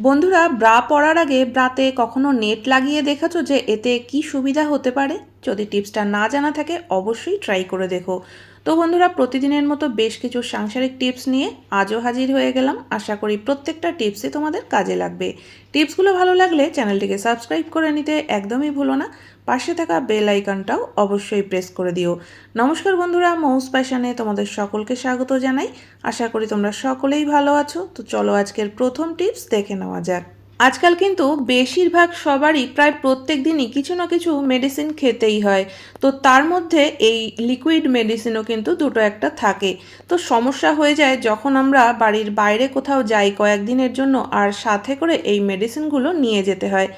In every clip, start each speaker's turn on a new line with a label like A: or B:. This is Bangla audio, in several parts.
A: বন্ধুরা, ব্রা পরার আগে ব্রাতে কখনো নেট লাগিয়ে দেখেছ যে এতে কি সুবিধা হতে পারে? যদি টিপসটা না জানা থাকে, অবশ্যই ট্রাই করে দেখো। তো বন্ধুরা, প্রতিদিনের মতো বেশ কিছু সাংসারিক টিপস নিয়ে আজও হাজির হয়ে গেলাম। আশা করি প্রত্যেকটা টিপসই তোমাদের কাজে লাগবে। টিপসগুলো ভালো লাগলে চ্যানেলটিকে সাবস্ক্রাইব করে নিতে একদমই ভুলো না। পাশে থাকা বেল আইকনটাও অবশ্যই প্রেস করে দিও। নমস্কার বন্ধুরা, মৌস প্যাশনে তোমাদের সকলকে স্বাগত জানাই। আশা করি তোমরা সকলেই ভালো আছো। তো চলো আজকের প্রথম টিপস দেখে নেওয়া যাক। আজকাল কিন্তু বেশিরভাগ সবারই প্রায় প্রত্যেক দিনই কিছু না কিছু মেডিসিন খেতেই হয়। তো তার মধ্যে এই লিকুইড মেডিসিনও কিন্তু দুটো একটা থাকে। তো সমস্যা হয়ে যায় যখন আমরা বাড়ির বাইরে কোথাও যাই কয়েকদিনের জন্য আর সাথে করে এই মেডিসিনগুলো নিয়ে যেতে হয়।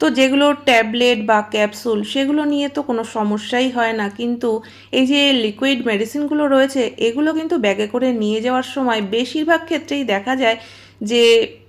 A: তো যেগুলো ট্যাবলেট বা ক্যাপসুল সেগুলো নিয়ে তো কোনো সমস্যাই হয় না। কিন্তু এই যে লিকুইড মেডিসিনগুলো রয়েছে, এগুলো কিন্তু ব্যাগে করে নিয়ে যাওয়ার সময় বেশিরভাগ ক্ষেত্রেই দেখা যায় যে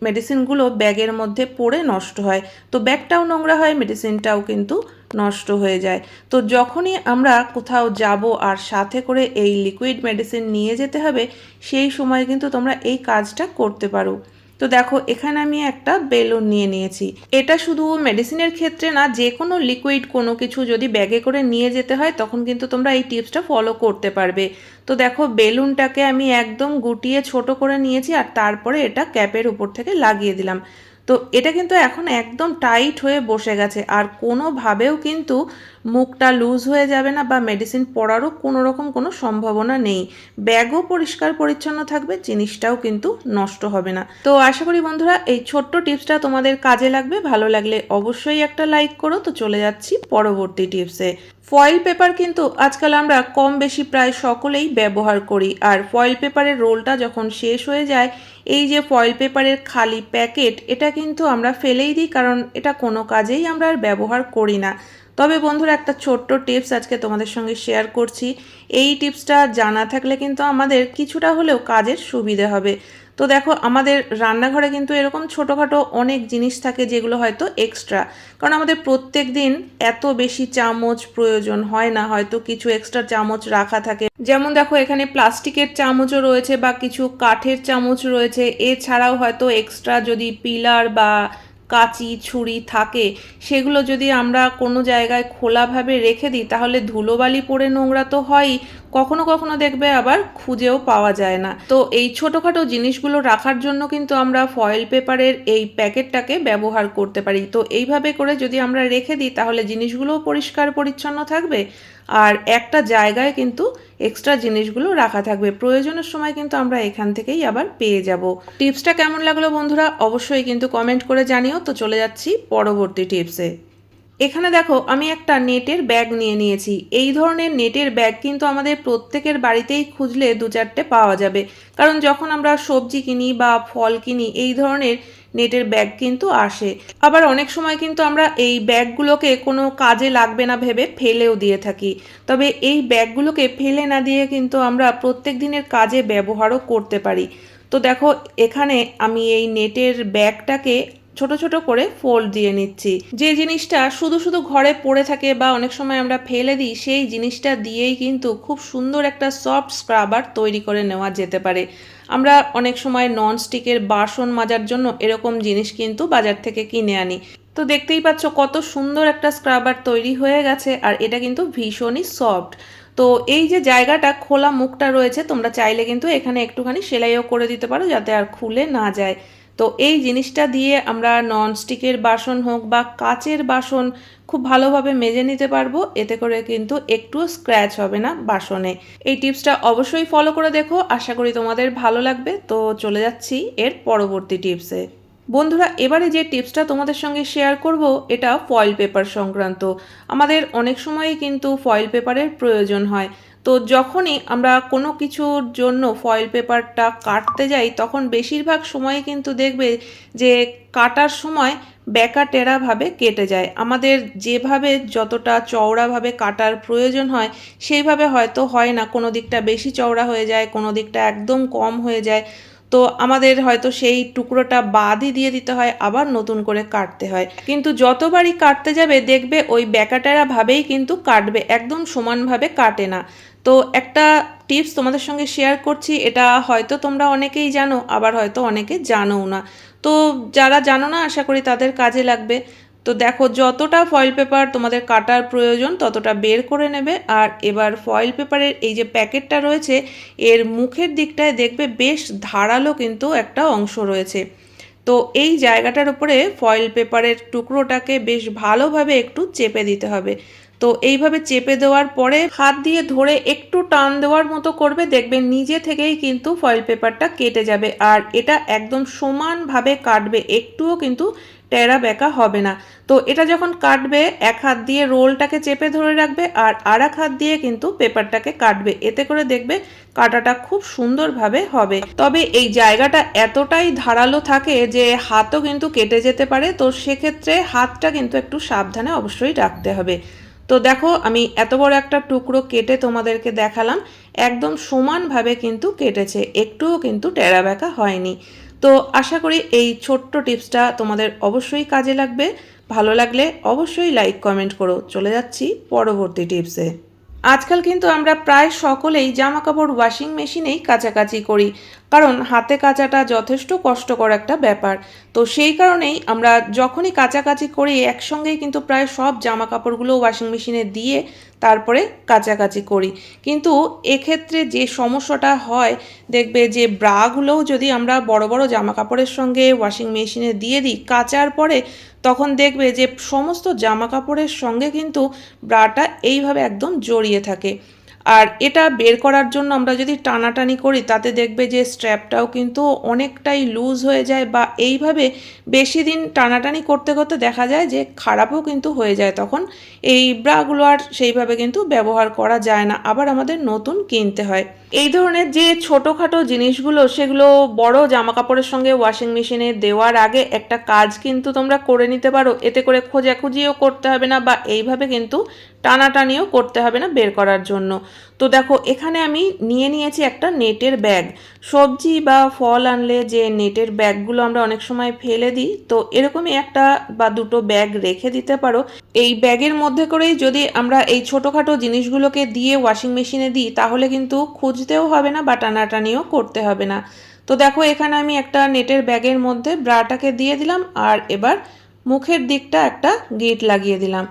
A: মেডিসিনগুলো ব্যাগের মধ্যে পড়ে নষ্ট হয়। তো ব্যাগটাও নোংরা হয় মেডিসিনটাও কিন্তু নষ্ট হয়ে যায়। তো যখনই আমরা কোথাও যাব আর সাথে করে এই লিকুইড মেডিসিন নিয়ে যেতে হবে, সেই সময় কিন্তু তোমরা এই কাজটা করতে পারো। তো দেখো, এখানে আমি একটা বেলুন নিয়ে নিয়েছি। এটা শুধু মেডিসিনের ক্ষেত্রে না যে কোনো লিকুইড কোনো কিছু যদি ব্যাগে করে নিয়ে যেতে হয়, তখন কিন্তু তোমরা এই টিপসটা ফলো করতে পারবে। তো দেখো, বেলুনটাকে আমি একদম গুটিয়ে ছোট করে নিয়েছি আর তারপরে এটা ক্যাপের উপর থেকে লাগিয়ে দিলাম। তো এটা কিন্তু এখন একদম টাইট হয়ে বসে গেছে। আর কোনোভাবেও কিন্তু মুখটা লুজ হয়ে যাবে না বা মেডিসিন পড়ারও কোনো রকম কোনো সম্ভাবনা নেই। ব্যাগও পরিষ্কার পরিচ্ছন্ন থাকবে, জিনিসটাও কিন্তু নষ্ট হবে না। তো আশা করি বন্ধুরা এই ছোট্ট টিপসটা তোমাদের কাজে লাগবে, ভালো লাগলে অবশ্যই একটা লাইক করো। তো চলে যাচ্ছি পরবর্তী টিপসে। ফয়েল পেপার কিন্তু আজকাল আমরা কম বেশি প্রায় সকলেই ব্যবহার করি। আর ফয়েল পেপারের রোলটা যখন শেষ হয়ে যায় এই যে ফয়েল পেপারের খালি প্যাকেট এটা কিন্তু আমরা ফেলেই দিই, কারণ এটা কোনো কাজেই আমরা আর ব্যবহার করি না। তবে বন্ধুরা, একটা ছোট্ট টিপস আজকে তোমাদের সঙ্গে শেয়ার করছি। এই টিপসটা জানা থাকলে কিন্তু আমাদের কিছুটা হলেও কাজের সুবিধে হবে। তো দেখো, আমাদের রান্নাঘরে কিন্তু এরকম ছোটোখাটো অনেক জিনিস থাকে যেগুলো হয়তো এক্সট্রা কারণ আমাদের প্রত্যেক দিন এত বেশি চামচ প্রয়োজন হয় না, হয়তো কিছু এক্সট্রা চামচ রাখা থাকে। যেমন দেখো, এখানে প্লাস্টিকের চামচও রয়েছে বা কিছু কাঠের চামচ রয়েছে। এছাড়াও হয়তো এক্সট্রা যদি পিলার বা কাঁচি, ছুরি থাকে, সেগুলো যদি আমরা কোনো জায়গায় খোলাভাবে রেখে দিই, তাহলে ধুলোবালি পড়ে নোংরা তো হয়ই। কখনো কখনো দেখবে আবার খুঁজেও পাওয়া যায় না। তো এই ছোটোখাটো জিনিসগুলো রাখার জন্য কিন্তু আমরা ফয়েল পেপারের এই প্যাকেটটাকে ব্যবহার করতে পারি। তো এইভাবে করে যদি আমরা রেখে দিই, তাহলে জিনিসগুলোও পরিষ্কার পরিচ্ছন্ন থাকবে আর একটা জায়গায় কিন্তু এক্সট্রা জিনিসগুলো রাখা থাকবে। প্রয়োজনের সময় কিন্তু আমরা এখান থেকেই আবার পেয়ে যাব। টিপসটা কেমন লাগল বন্ধুরা? অবশ্যই কিন্তু কমেন্ট করে জানিও। তো চলে যাচ্ছি পরবর্তী টিপসে। এখানে দেখো, আমি একটা নেটের ব্যাগ নিয়ে নিয়েছি। এই ধরনের নেটের ব্যাগ কিন্তু আমাদের প্রত্যেকের বাড়িতেই খুঁজলে দু চারটে পাওয়া যাবে। কারণ যখন আমরা সবজি কিনি বা ফল কিনি, এই ধরনের নেটের ব্যাগ কিন্তু আসে। আবার অনেক সময় কিন্তু আমরা এই ব্যাগগুলোকে কোনো কাজে লাগবে না ভেবে ফেলেও দিয়ে থাকি। তবে এই ব্যাগগুলোকে ফেলে না দিয়ে কিন্তু আমরা প্রত্যেক দিনের কাজে ব্যবহারও করতে পারি। তো দেখো, এখানে আমি এই নেটের ব্যাগটাকে ছোট ছোট করে ফোল্ড দিয়ে নিচ্ছি। যে জিনিসটা শুধু শুধু ঘরে পড়ে থাকে বা অনেক সময় আমরা ফেলে দিই, সেই জিনিসটা দিয়েই কিন্তু খুব সুন্দর একটা সফট স্ক্রাবার তৈরি করে নেওয়া যেতে পারে। আমরা অনেক সময় নন স্টিকের বাসন মাজার জন্য এরকম জিনিস কিন্তু বাজার থেকে কিনে আনি। তো দেখতেই পাচ্ছ কত সুন্দর একটা স্ক্রাবার তৈরি হয়ে গেছে আর এটা কিন্তু ভীষণই সফট তো এই যে জায়গাটা, খোলা মুখটা রয়েছে, তোমরা চাইলে কিন্তু এখানে একটুখানি সেলাইও করে দিতে পারো যাতে আর খুলে না যায়। তো এই জিনিসটা দিয়ে আমরা ননস্টিকের বাসন হোক বা কাচের বাসন খুব ভালোভাবে মেজে নিতে পারব। এতে করে কিন্তু একটুও স্ক্র্যাচ হবে না বাসনে। এই টিপসটা অবশ্যই ফলো করে দেখো। আশা করি তোমাদের ভালো লাগবে। তো চলে যাচ্ছি এর পরবর্তী টিপসে। বন্ধুরা, এবারে যে টিপসটা তোমাদের সঙ্গে শেয়ার করব, এটা ফয়েল পেপার সংক্রান্ত। আমাদের অনেক সময়ই কিন্তু ফয়েল পেপারের প্রয়োজন হয়। তো যখনই আমরা কোনো কিছুর জন্য ফয়েল পেপারটা কাটতে যাই, তখন বেশিরভাগ সময়ে কিন্তু দেখবে যে কাটার সময় বেকা টেরাভাবে কেটে যায়। আমাদের যেভাবে যতটা চওড়াভাবে কাটার প্রয়োজন হয়, সেইভাবে হয়তো হয় না। কোনো দিকটা বেশি চওড়া হয়ে যায়, কোনো দিকটা একদম কম হয়ে যায়। তো আমাদের হয়তো সেই টুকরোটা বাদই দিয়ে দিতে হয়, আবার নতুন করে কাটতে হয়। কিন্তু যতবারই কাটতে যাবে, দেখবে ওই ব্যাকাটেরা ভাবেই কিন্তু কাটবে, একদম সমানভাবে কাটে না। তো একটা টিপস তোমাদের সঙ্গে শেয়ার করছি, এটা হয়তো তোমরা অনেকেই জানো, আবার হয়তো অনেকে জানোও না। তো যারা জানো না, আশা করি তাদের কাজে লাগবে। তো দেখো, যতটা ফয়েল পেপার তোমাদের কাটার প্রয়োজন, ততটা বের করে নেবে। আর এবার ফয়েল পেপারের এই যে প্যাকেটটা রয়েছে, এর মুখের দিকটায় দেখবে বেশ ধারালো কিন্তু একটা অংশ রয়েছে। তো এই জায়গাটার উপরে ফয়েল পেপারের টুকরোটাকে বেশ ভালোভাবে একটু চেপে দিতে হবে। তো এইভাবে চেপে দেওয়ার পরে হাত দিয়ে ধরে একটু টান দেওয়ার মতো করবে, দেখবে নিজে থেকেই কিন্তু ফয়েল পেপারটা কেটে যাবে। আর এটা একদম সমানভাবে কাটবে, একটুও কিন্তু টেরা বেঁকা হবে না। তো এটা যখন কাটবে, এক হাত দিয়ে রোলটাকে চেপে ধরে রাখবে আর আর এক হাত দিয়ে কিন্তু পেপারটাকে কাটবে। এতে করে দেখবে কাটাটা খুব সুন্দরভাবে হবে। তবে এই জায়গাটা এতটাই ধারালো থাকে যে হাতও কিন্তু কেটে যেতে পারে। তো সেক্ষেত্রে হাতটা কিন্তু একটু সাবধানে অবশ্যই রাখতে হবে। তো দেখো, আমি এত বড় একটা টুকরো কেটে তোমাদেরকে দেখালাম। একদম সমানভাবে কিন্তু কেটেছে। একটুও কিন্তু টেরা বেঁকা হয়নি। তো আশা করি এই ছোট্ট টিপসটা তোমাদের অবশ্যই কাজে লাগবে। ভালো লাগলে অবশ্যই লাইক কমেন্ট করো। চলে যাচ্ছি পরবর্তী টিপসে আজকাল কিন্তু আমরা প্রায় সকলেই জামা কাপড় ওয়াশিং মেশিনেই কাচাকাচি করি, কারণ হাতে কাচাটা যথেষ্ট কষ্টকর একটা ব্যাপার। তো সেই কারণেই আমরা যখনই কাচাকাচি করি, একসঙ্গেই কিন্তু প্রায় সব জামা কাপড়গুলো ওয়াশিং মেশিনে দিয়ে তারপরে কাচাকাচি করি। কিন্তু এক্ষেত্রে যে সমস্যাটা হয়, দেখবে যে ব্রাগুলোও যদি আমরা বড় বড় জামা কাপড়ের সঙ্গে ওয়াশিং মেশিনে দিয়ে দিই, কাচার পরে তখন দেখবে যে সমস্ত জামা কাপড়ের সঙ্গে কিন্তু ব্রাটা এইভাবে একদম জড়িয়ে থাকে। আর এটা বের করার জন্য আমরা যদি টানাটানি করি, তাতে দেখবে যে স্ট্র্যাপটাও কিন্তু অনেকটাই লুজ হয়ে যায় বা এইভাবে বেশি দিন টানাটানি করতে করতে দেখা যায় যে খারাপও কিন্তু হয়ে যায় তখন। এই ব্রাগুলো আর সেইভাবে কিন্তু ব্যবহার করা যায় না। আবার আমাদের নতুন কিনতে হয়। এই ধরনের যে ছোটোখাটো জিনিসগুলো, সেগুলো বড় জামা কাপড়ের সঙ্গে ওয়াশিং মেশিনে দেওয়ার আগে একটা কাজ কিন্তু তোমরা করে নিতে পারো। এতে করে খোঁজাখুঁজিও করতে হবে না বা এইভাবে কিন্তু টানাটানিও করতে হবে না বের করার জন্য। তো দেখো, এখানে আমি নিয়ে নিয়েছি একটা নেটের ব্যাগ। সবজি বা ফল আনলে যে নেটের ব্যাগগুলো আমরা অনেক সময় ফেলে দিই, তো এরকমই একটা বা দুটো ব্যাগ রেখে দিতে পারো। এই ব্যাগের মধ্যে করেই যদি আমরা এই ছোটোখাটো জিনিসগুলোকে দিয়ে ওয়াশিং মেশিনে দিই, তাহলে কিন্তু খুঁজতেও হবে না বা টানাটানিও করতে হবে না। তো দেখো, এখানে আমি একটা নেটের ব্যাগের মধ্যে ব্রাটাকে দিয়ে দিলাম আর এবার মুখের দিকটা একটা গিট লাগিয়ে দিলাম।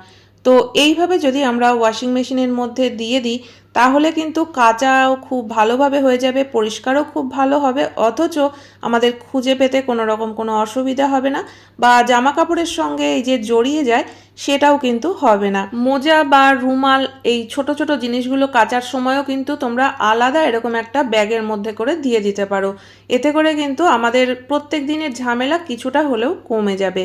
A: তো এইভাবে যদি আমরা ওয়াশিং মেশিনের মধ্যে দিয়ে দিই, তাহলে কিন্তু কাচাও খুব ভালোভাবে হয়ে যাবে, পরিষ্কারও খুব ভালো হবে, অথচ আমাদের খুঁজে পেতে কোনো রকম কোনো অসুবিধা হবে না বা জামা কাপড়ের সঙ্গে এই যে জড়িয়ে যায়, সেটাও কিন্তু হবে না। মোজা বা রুমাল, এই ছোট ছোট জিনিসগুলো কাচার সময়ও কিন্তু তোমরা আলাদা এরকম একটা ব্যাগের মধ্যে করে দিয়ে দিতে পারো। এতে করে কিন্তু আমাদের প্রত্যেক দিনের ঝামেলা কিছুটা হলেও কমে যাবে।